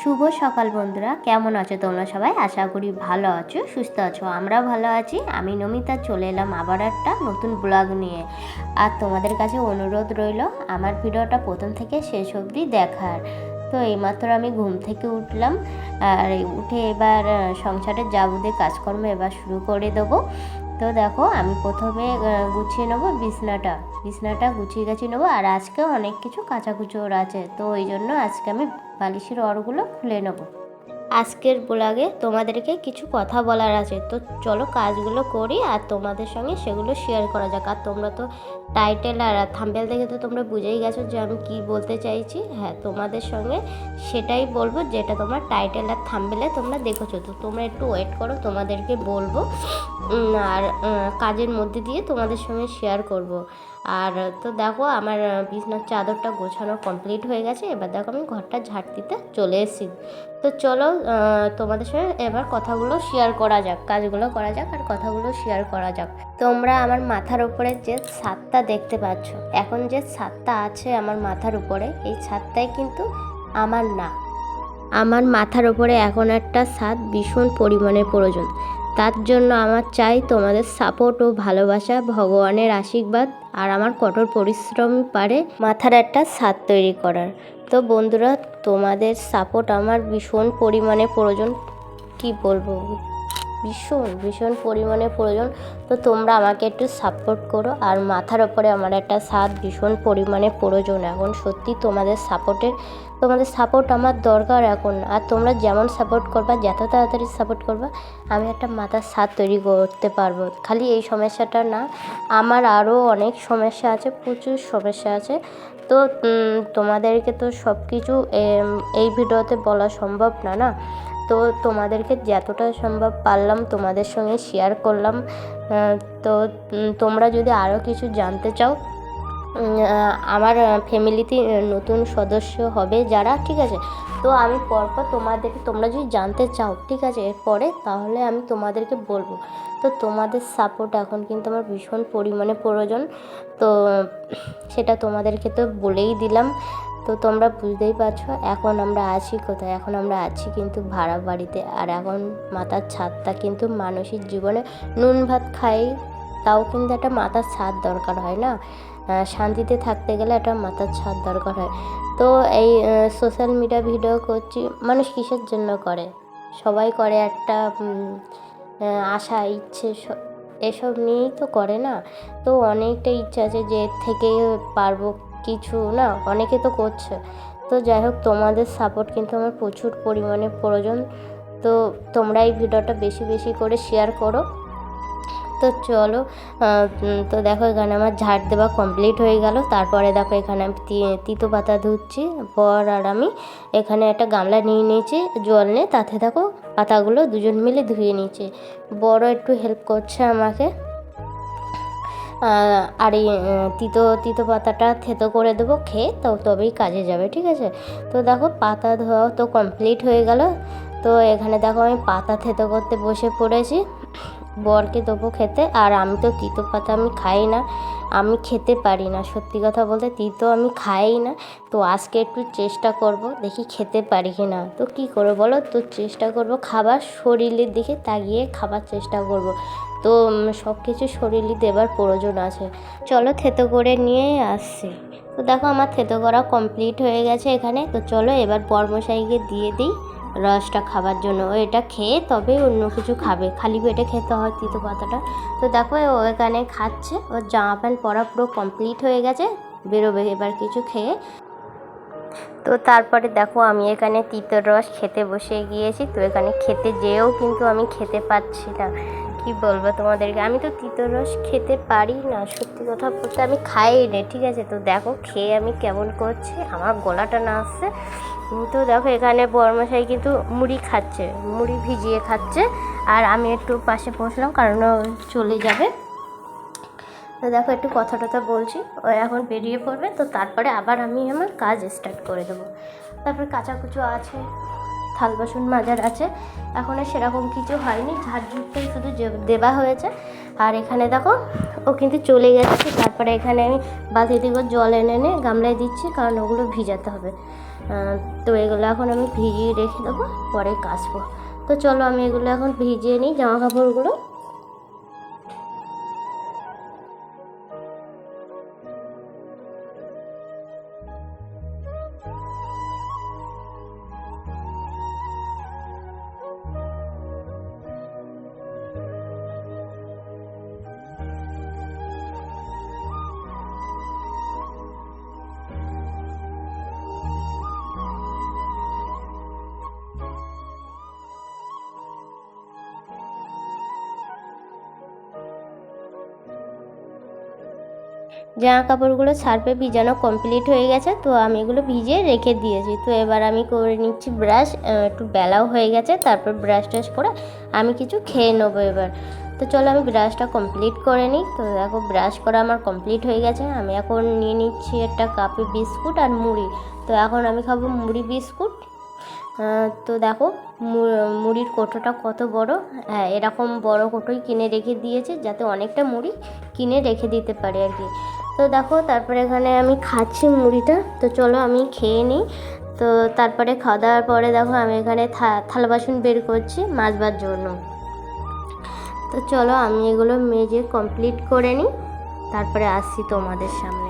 শুভ সকাল বন্ধুরা, কেমন আছো তোমরা সবাই? আশা করি ভালো আছো, সুস্থ আছো আমরা ভালো আছি। আমি নমিতা, চলে এলাম আবার একটা নতুন ব্লগ নিয়ে। আর তোমাদের কাছে অনুরোধ রইল, আমার ভিডিওটা প্রথম থেকে শেষ অবধি দেখার। তো এইমাত্র আমি ঘুম থেকে উঠলাম, আর উঠে এবার সংসারের যাবতীয় কাজকর্ম এবার শুরু করে দেবো। তো দেখো, আমি প্রথমে গুছিয়ে নেব বিছনাটা। বিছনাটা গুছিয়ে গাছিয়ে নেব, আর আজকে অনেক কিছু কাঁচা কুচোর আছে। তো ওই জন্য আজকে আমি বালিশের অরগুলো খুলে নেব। আজকের ব্লগে তোমাদেরকে কিছু কথা বলার আছে। তো চলো কাজগুলো করি আর তোমাদের সঙ্গে সেগুলো শেয়ার করা যাক। আর তোমরা তো টাইটেল আর থাম্বেল দেখে তো তোমরা বুঝেই গেছো যে আমি কি বলতে চাইছি। হ্যাঁ তোমাদের সঙ্গে সেটাই বলব যেটা তোমার টাইটেল আর থাম্বেলে তোমরা দেখেছ। তো তোমরা একটু ওয়েট করো, তোমাদেরকে বলব। আর কাজের মধ্যে দিয়ে তোমাদের সঙ্গে শেয়ার করব। আর তো দেখো আমার বিছনার চাদরটা গোছানো কমপ্লিট হয়ে গেছে। এবার দেখো আমি ঘরটা ঝাড় দিতে চলে এসেছি। তো চলো তোমাদের সঙ্গে এবার কথাগুলো শেয়ার করা যাক, কাজগুলো করা যাক আর কথাগুলো শেয়ার করা যাক। তোমরা আমার মাথার উপরে যে ছাদটা দেখতে পাচ্ছ, এখন যে ছাদটা আছে আমার মাথার উপরে, এই ছাদটাই কিন্তু আমার না। আমার মাথার উপরে এখন একটা ছাদ ভীষণ পরিমাণে প্রয়োজন। তার জন্য আমার চাই তোমাদের সাপোর্ট ও ভালোবাসা, ভগবানের আশীর্বাদ আর আমার কঠোর পরিশ্রম পারে মাথার একটা স্বাদ তৈরি করার। তো বন্ধুরা, তোমাদের সাপোর্ট আমার ভীষণ পরিমাণে প্রয়োজন। কি বলব? ভীষণ ভীষণ পরিমাণে প্রয়োজন। তো তোমরা আমাকে একটু সাপোর্ট করো আর মাথার ওপরে আমার একটা স্বাদ ভীষণ পরিমাণে প্রয়োজন এখন। সত্যি তোমাদের সাপোর্টের তোমাদের সাপোর্ট আমার দরকার এখন। আর তোমরা যেমন সাপোর্ট করবা, যত তাড়াতাড়ি সাপোর্ট করবা, আমি একটা মাথার ছাদ তৈরি করতে পারব। খালি এই সমস্যাটা না, আমার আরও অনেক সমস্যা আছে, প্রচুর সমস্যা আছে। তো তোমাদেরকে তো সব কিছু এই ভিডিওতে বলা সম্ভব না না? তো তোমাদেরকে যতটা সম্ভব পারলাম তোমাদের সঙ্গে শেয়ার করলাম। তো তোমরা যদি আরও কিছু জানতে চাও আমার ফ্যামিলিতে নতুন সদস্য হবে যারা, ঠিক আছে? তো আমি পরপর তোমাদের, তোমরা যদি জানতে চাও, ঠিক আছে? এরপরে তাহলে আমি তোমাদেরকে বলব। তো তোমাদের সাপোর্ট এখন কিন্তু আমার ভীষণ পরিমাণে প্রয়োজন। তো সেটা তোমাদেরকে তো বলেই দিলাম। তো তোমরা বুঝতেই পারছ, এখন আমরা আছি কোথায়? এখন আমরা আছি কিন্তু ভাড়া বাড়িতে। আর এখন মাথার ছাদটা কিন্তু মানুষের জীবনে নুন ভাত খাই তাও কিন্তু একটা মাথার ছাদ দরকার হয় না? শান্তিতে থাকতে গেলে একটা মাথার ছাদ দরকার হয়। তো এই সোশ্যাল মিডিয়া ভিডিও করছি, মানুষ কিসের জন্য করে? সবাই করে একটা আশা, ইচ্ছে এসব নিয়েই তো করে না? তো অনেকটা ইচ্ছা আছে যে এর থেকে পারব কিছু না, অনেকে তো করছে। তো যাই হোক, তোমাদের সাপোর্ট কিন্তু আমার প্রচুর পরিমাণে প্রয়োজন। তো তোমরা এই ভিডিওটা বেশি বেশি করে শেয়ার করো। তো চলো তো দেখো এখানে আমার ঝাড় দেওয়া কমপ্লিট হয়ে গেল। তারপরে দেখো এখানে আমি তিতো পাতা ধুচ্ছি পর আর আমি। এখানে একটা গামলা নিয়ে নিয়েছি, জল নিয়ে। তাতে দেখো পাতাগুলো দুজন মিলে ধুয়ে নিয়েছি। বড় একটু হেল্প করছে আমাকে। আর এই তিতো তিতো পাতাটা থেতো করে দেবো, খেয়ে তো তবেই কাজে যাবে, ঠিক আছে? তো দেখো পাতা ধোয়া তো কমপ্লিট হয়ে গেল। তো এখানে দেখো আমি পাতা থেতো করতে বসে পড়েছি। বরকে দেবো খেতে, আর আমি তো তিতো পাতা আমি খাই না, আমি খেতে পারি না। সত্যি কথা বলতে তিতো আমি খাই না। তো আজকে একটু চেষ্টা করব, দেখি খেতে পারি কি না তো কী করব বলো? তো চেষ্টা করব খাবার শরীরের দিকে তাকিয়ে খাবার চেষ্টা করব। তো সব কিছু শরীরে দেবার প্রয়োজন আছে। চলো থেতো করে নিয়ে আসছি তো দেখো আমার থেতো করা কমপ্লিট হয়ে গেছে এখানে। তো চলো এবার বর্মশাইকে দিয়ে দিই। রসটা খাবার জন্য। ও এটা খেয়ে তবে অন্য কিছু খাবে। খালি পেটে খেতে হয় তিতো পাতাটা। তো দেখো, ও এখানে খাচ্ছে। ওর জামা প্যান্ট পরা পুরো কমপ্লিট হয়ে গেছে। বেরোবে এবার কিছু খেয়ে। তো তারপরে দেখো, আমি এখানে তিতর রস খেতে বসে গিয়েছি। তো এখানে খেতে যেয়েও কিন্তু আমি খেতে পাচ্ছি না। কি বলব তোমাদেরকে? আমি তো তিতর রস খেতে পারি না, সত্যি কথা বলতে আমি খাই না, ঠিক আছে? তো দেখো খেয়ে আমি কেমন করছি, আমার গলাটা না আসছে। তো দেখো এখানে বর্মশাই কিন্তু মুড়ি খাচ্ছে, মুড়ি ভিজিয়ে খাচ্ছে। আর আমি একটু পাশে বসলাম, কারণ চলে যাবে। তো দেখো একটু কথা টথা বলছি, ও এখন বেরিয়ে পড়বে, তো তারপরে আবার আমি আমার কাজ স্টার্ট করে দেবো। তারপরে কাঁচা কাচাকুচো আছে থাল বাসন মাজার আছে। এখন আর সেরকম কিছু হয়নি। ঝাড়ঝুটটাই শুধু দেওয়া হয়েছে। আর এখানে দেখো, ও কিন্তু চলে গেছে তারপরে এখানে আমি বালতি থেকে জল এনে এনে গামলায় দিচ্ছি, কারণ ওগুলো ভিজাতে হবে। তো এগুলো এখন আমি ভিজিয়ে রেখে দেবো, পরে কাচবো। তো চলো আমি এগুলো এখন ভিজিয়ে নিই জামা কাপড়গুলো জামা কাপড়গুলো সার্ফে ভিজানো কমপ্লিট হয়ে গেছে, তো আমি এগুলো ভিজিয়ে রেখে দিয়েছি। তো এবার আমি করে নিচ্ছি ব্রাশ একটু বেলাও হয়ে গেছে, তারপর ব্রাশ টাশ করে আমি কিছু খেয়ে নেব এবার। তো চলো আমি ব্রাশটা কমপ্লিট করে নিই। তো দেখো ব্রাশ করা আমার কমপ্লিট হয়ে গেছে। আমি এখন নিয়ে নিচ্ছি একটা কাপে বিস্কুট আর মুড়ি। তো এখন আমি খাব মুড়ি বিস্কুট তো দেখো মুড়ির কোটোটা কত বড়। হ্যাঁ এরকম বড় কোটোই কিনে রেখে দিয়েছে, যাতে অনেকটা মুড়ি কিনে রেখে দিতে পারে আর কি। তো দেখো, তারপরে এখানে আমি খাচ্ছি মুড়িটা। তো চলো আমি খেয়ে নিই। তো তারপরে খাওয়া দাওয়ার পরে দেখো, আমি এখানে থালা বাসন বের করছি মাছবার জন্য। তো চলো, আমি এগুলো মেজে কমপ্লিট করে নিই। তারপরে আসছি তোমাদের সামনে।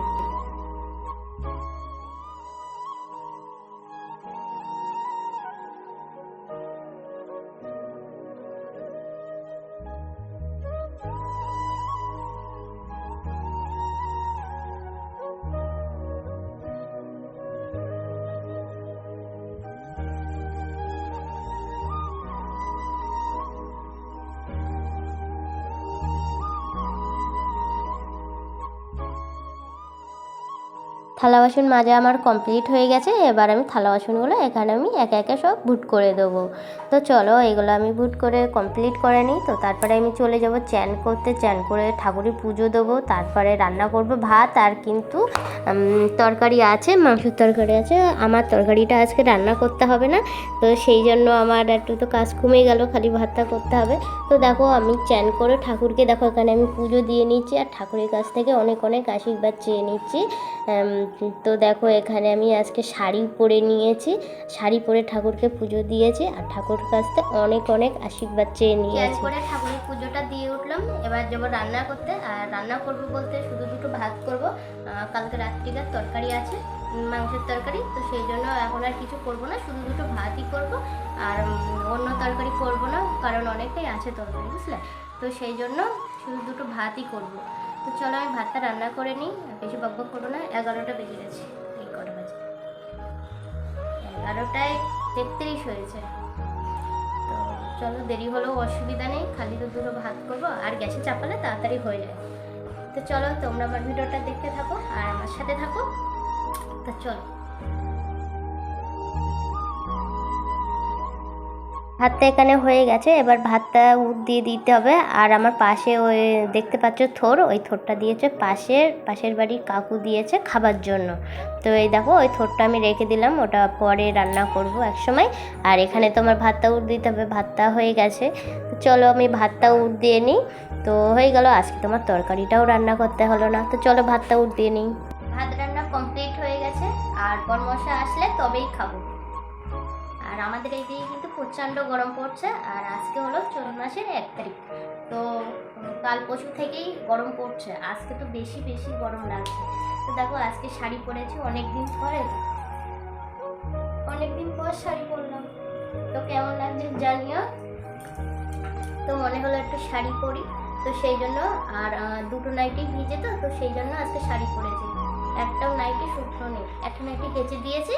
থালা বাসন মাজা আমার কমপ্লিট হয়ে গেছে, এবার আমি থালা বাসনগুলো এখানে আমি একে একে সব বুট করে দেবো। তো চলো, এগুলো আমি বুট করে কমপ্লিট করে নিই। তো তারপরে আমি চলে যাব চ্যান করতে চ্যান করে ঠাকুরের পুজো দেবো। তারপরে রান্না করব ভাত, আর কিন্তু তরকারি আছে, মাংসের তরকারি আছে। আমার তরকারিটা আজকে রান্না করতে হবে না, তো সেই জন্য আমার একটু তো কাজ কমে গেল, খালি ভাতটা করতে হবে। তো দেখো, আমি চ্যান করে ঠাকুরকে, দেখো এখানে আমি পুজো দিয়ে নিচ্ছি, আর ঠাকুরের কাছ থেকে অনেক অনেক আশীর্বাদ চেয়ে নিচ্ছি। তো দেখো এখানে আমি আজকে শাড়ি পরে নিয়েছি। শাড়ি পরে ঠাকুরকে পুজো দিয়েছি আর ঠাকুর কাছ থেকে অনেক অনেক আশীর্বাদ চেয়ে নিয়েছি। করে ঠাকুরের পুজোটা দিয়ে উঠলাম। এবার যাব রান্না করতে। আর রান্না করব বলতে শুধু দুটো ভাত করব। কালকে রাত্রিকার তরকারি আছে মাংসের তরকারি। তো সেই জন্য এখন আর কিছু করব না শুধু দুটো ভাতই করব। আর অন্য তরকারি করব না কারণ অনেকটাই আছে তরকারি বুঝলে? তো সেই জন্য শুধু দুটো ভাতই করব। তো চলো আমি ভাতটা রান্না করে নিই বেশি বকবক করব না, এগারোটা বেজে গেছে, এই কটা বাজে। এগারোটায় তেত্রিশ হয়েছে। তো চলো দেরি হলেও অসুবিধা নেই, খালি তো দুটো ভাত করব, আর গ্যাসে চাপালে তাড়াতাড়ি হয়ে যায়। তো চলো তোমরা আমার ভিডিওটা দেখতে থাকো, আর আমার সাথে থাকো। তো চলো। ভাতটা এখানে হয়ে গেছে, এবার ভাতটা উঠ দিয়ে দিতে হবে। আর আমার পাশে ওই, দেখতে পাচ্ছ থোর, ওই থোরটা দিয়েছে পাশের পাশের বাড়ির কাকু দিয়েছে খাবার জন্য। তো এই দেখো, ওই থোরটা আমি রেখে দিলাম, ওটা পরে রান্না করব এক সময়। আর এখানে তো আমার ভাতটা উঠ দিতে হবে, ভাতটা হয়ে গেছে। চলো আমি ভাতটা উঠ দিয়ে নিই। তো হয়ে গেল, আজকে তোমার তরকারিটাও রান্না করতে হলো না। তো চলো ভাতটা উঠ দিয়ে নিই। ভাত রান্না কমপ্লিট হয়ে গেছে, আর কর্মশা আসলে তবেই খাব। আমাদের এই দিকে কিন্তু প্রচণ্ড গরম পড়ছে আর আজকে হলো চৈত মাসের এক তারিখ। তো কাল পরশু থেকেই গরম পড়ছে। আজকে তো বেশি বেশি গরম লাগছে। তো দেখো, আজকে শাড়ি পরেছি অনেক দিন পরে। অনেক দিন পর শাড়ি পরলাম। তো কেমন লাগছে জানিও? তো মনে হলো একটু শাড়ি পরি। তো সেই জন্য আর দুটো নাইটি ভিজে তো তো সেই জন্য আজকে শাড়ি পরেছি। একটাও নাইটি শুকনো নেই, একটা নাইটি কেচে দিয়েছি।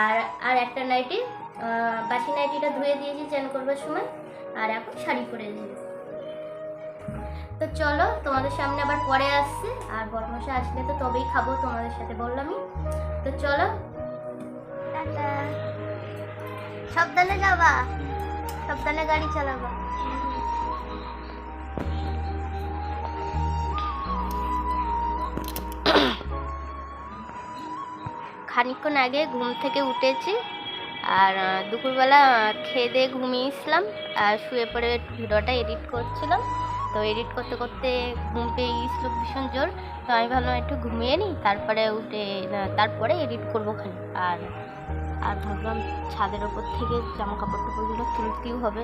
আর আর একটা নাইটি বাসি নাইটিটা ধুয়ে দিয়েছি, চান করবার সময়। আর এখন শাড়ি পরে দিয়েছি তো চলো, তোমাদের সামনে আবার পরে আসছে। আর বরমশা আসলে তো তবেই খাব, তোমাদের সাথে বললামই। তো চলো। সাবধানে যাবা। সাবধানে গাড়ি চালাবা। খানিকক্ষণ আগে ঘুম থেকে উঠেছি। আর দুপুরবেলা খেয়ে দিয়ে ঘুমিয়েছিলাম। আর শুয়ে পড়ে ভিডিওটা এডিট করছিলাম। তো এডিট করতে করতে ঘুম পেয়ে গিয়েছিল ভীষণ জোর। তো আমি ভাবলাম একটু ঘুমিয়ে নিই, তারপরে উঠে তারপরে এডিট করব খালি আর আর ভাবলাম ছাদের ওপর থেকে জামা কাপড় টাপড়গুলো তুলতেও হবে।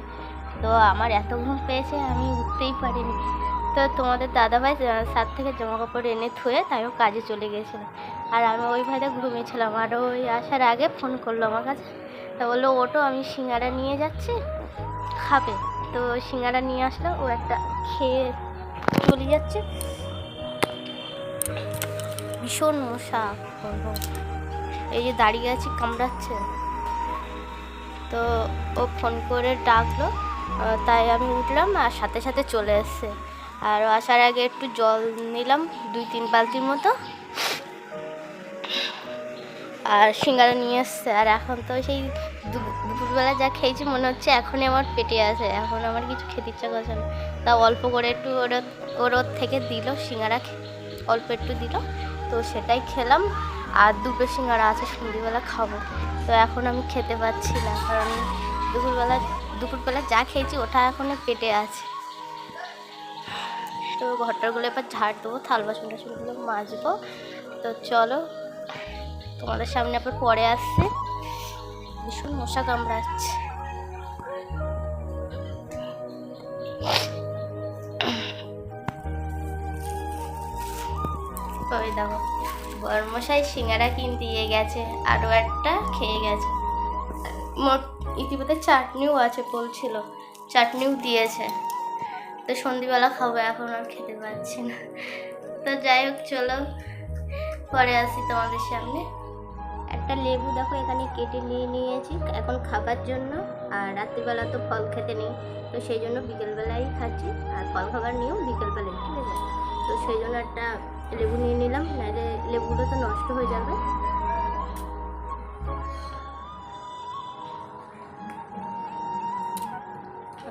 তো আমার এত ঘুম পেয়েছে, আমি উঠতেই পারিনি। তো তোমাদের দাদাভাই ছাদ থেকে জামা কাপড় এনে থুয়ে তাইও কাজে চলে গিয়েছিল। আর আমি ওই ভাইটা ঘুমিয়েছিলাম। আর ওই আসার আগে ফোন করল আমার কাছে। তা বলল ওটো, আমি সিঙ্গারা নিয়ে যাচ্ছি, খাবে। তো সিঙ্গারা নিয়ে আসলো, ও একটা খেয়ে চলে যাচ্ছে। ভীষণ মশা। বলব এই যে দাঁড়িয়ে আছি, কামড়াচ্ছে। তো ও ফোন করে ডাকলো তাই আমি উঠলাম আর সাথে সাথে চলে এসছে। আর আসার আগে একটু জল নিলাম, দুই তিন বালতির মতো। আর সিঙ্গারা নিয়ে এসছে। আর এখন তো সেই দুপুরবেলা যা খেয়েছি মনে হচ্ছে এখনই আমার পেটে আছে। এখন আমার কিছু খেতে ইচ্ছা করছে না। তা অল্প করে একটু ওর ওর থেকে দিল সিঙ্গারা অল্প একটু দিল। তো সেটাই খেলাম। আর দুটো সিঙ্গারা আছে, সন্ধ্যেবেলা খাব। তো এখন আমি খেতে পাচ্ছি না। কারণ দুপুরবেলা দুপুরবেলা যা খেয়েছি ওটা এখনও পেটে আছে। তো ঘরটারগুলো এবার ঝাড় দেবো, থাল বাসন টাসনগুলো মাজবো। তো চলো তোমাদের সামনে আবার পরে আসছে। ভীষণ মশা কামড়াচ্ছে। ওই দেখো, বরমশাই সিঙ্গারা কিনতে দিয়ে গেছে, আরও একটা খেয়ে গেছে। মোট ইতিমধ্যে চাটনিও আছে বলছিল, চাটনিও দিয়েছে। তো সন্ধ্যেবেলা খাব, এখন আর খেতে পারছি না। তো যাই হোক, চলো, পরে আসি তোমাদের সামনে। একটা লেবু দেখো, এখানে কেটে নিয়ে নিয়েছি এখন খাবার জন্য। আর রাত্রিবেলা তো ফল খেতে নেই, তো সেই জন্য বিকেলবেলাই খাচ্ছি। আর ফল খাবার নিয়েও বিকেলবেলায় ঠিক আছে তো সেই জন্য একটা লেবু নিয়ে নিলাম, নাহলে লেবুগুলো তো নষ্ট হয়ে যাবে।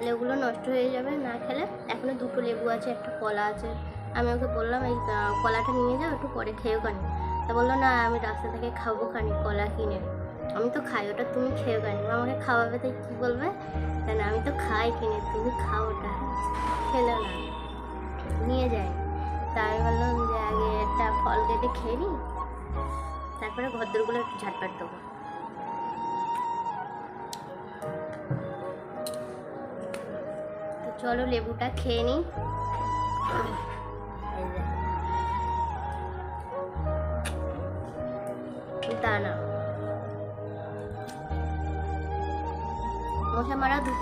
লেবুগুলো নষ্ট হয়ে যাবে, না খেলে এখনও দুটো লেবু আছে, একটা কলা আছে। আমি ওকে বললাম, এই কলাটা নিয়ে যাও, একটু পরে খেয়েও কানি তা বলল, না, আমি রাস্তা থেকে খাব খানি কলা কিনে। আমি তো খাই, ওটা তুমি খেয়েও খানি আমাকে খাওয়াবে তাই কী বলবে? তাই না, আমি তো খাই কিনে, তুমি খাও ওটা। খেলো না। নিয়ে তা আমি বললাম যে, আগে একটা ফল কেটে খেয়ে নিই তারপরে ঘরদোরগুলো একটু ঝাটপাট দেবো। চলো, লেবুটা খেয়ে নিই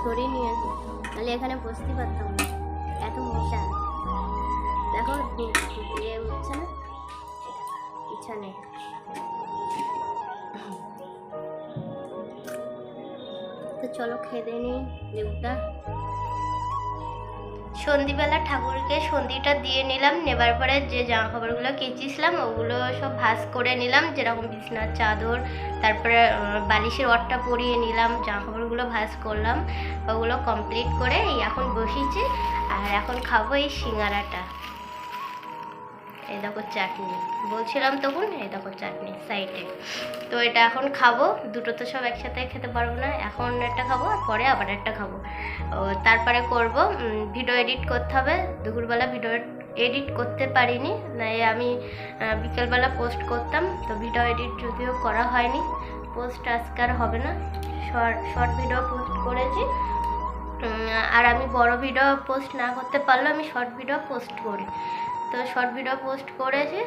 মশা নিয়ে দুধ তাহলে এখানে বসতে পারতাম না। এত মশা দেখো ইয়ে উঠছে না? ইচ্ছা নেই। তো চলো, খেয়ে নিই লেবুটা। সন্ধিবেলা ঠাকুরকে সন্ধিটা দিয়ে নিলাম, নেবার পরে যে জামা কাপড়গুলো কেচেছিলাম, ওগুলো সব ভাঁজ করে নিলাম, যেরকম বিছনার চাদর, তারপরে বালিশের অটটা পরিয়ে নিলাম, জামা কাপড়গুলো ভাঁজ করলাম, ওগুলো কমপ্লিট করে এখন বসেছি, আর এখন খাব এই সিঙ্গারাটা। এই দেখো চাটনি, বলছিলাম তখন এই দেখো চাটনি সাইডে তো এটা এখন খাব। দুটো তো সব একসাথে খেতে পারব না। এখন একটা খাব, আর পরে আবার একটা খাব। তারপরে করব ভিডিও এডিট করতে হবে। দুপুরবেলা ভিডিও এডিট করতে পারিনি আমি বিকেলবেলা পোস্ট করতাম। তো ভিডিও এডিট যদিও করা হয়নি পোস্ট আজকে আর হবে না। শর্ট শর্ট ভিডিও পোস্ট করেছি। আর আমি বড় ভিডিও পোস্ট না করতে পারলেও আমি শর্ট ভিডিও পোস্ট করি। তো শর্ট ভিডিও পোস্ট করেছি,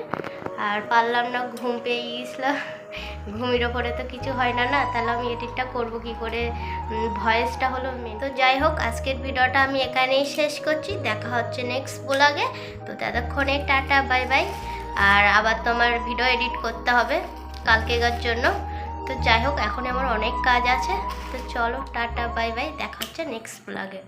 আর পারলাম না, ঘুম পেয়ে গিয়েছিলাম ঘুমির ওপরে তো কিছু হয় না না, তাহলে আমি এডিটটা করব কি করে? ভয়েসটা হলো মেন তো যাই হোক, আজকের ভিডিওটা আমি এখানেই শেষ করছি। দেখা হচ্ছে নেক্সট ব্লগে তো ততক্ষণে টাটা বাই বাই আর আবার তোমার ভিডিও এডিট করতে হবে কালকেকার জন্য। তো যাই হোক, এখন আমার অনেক কাজ আছে। তো চলো, টাটা বাই বাই দেখা হচ্ছে নেক্সট ব্লগে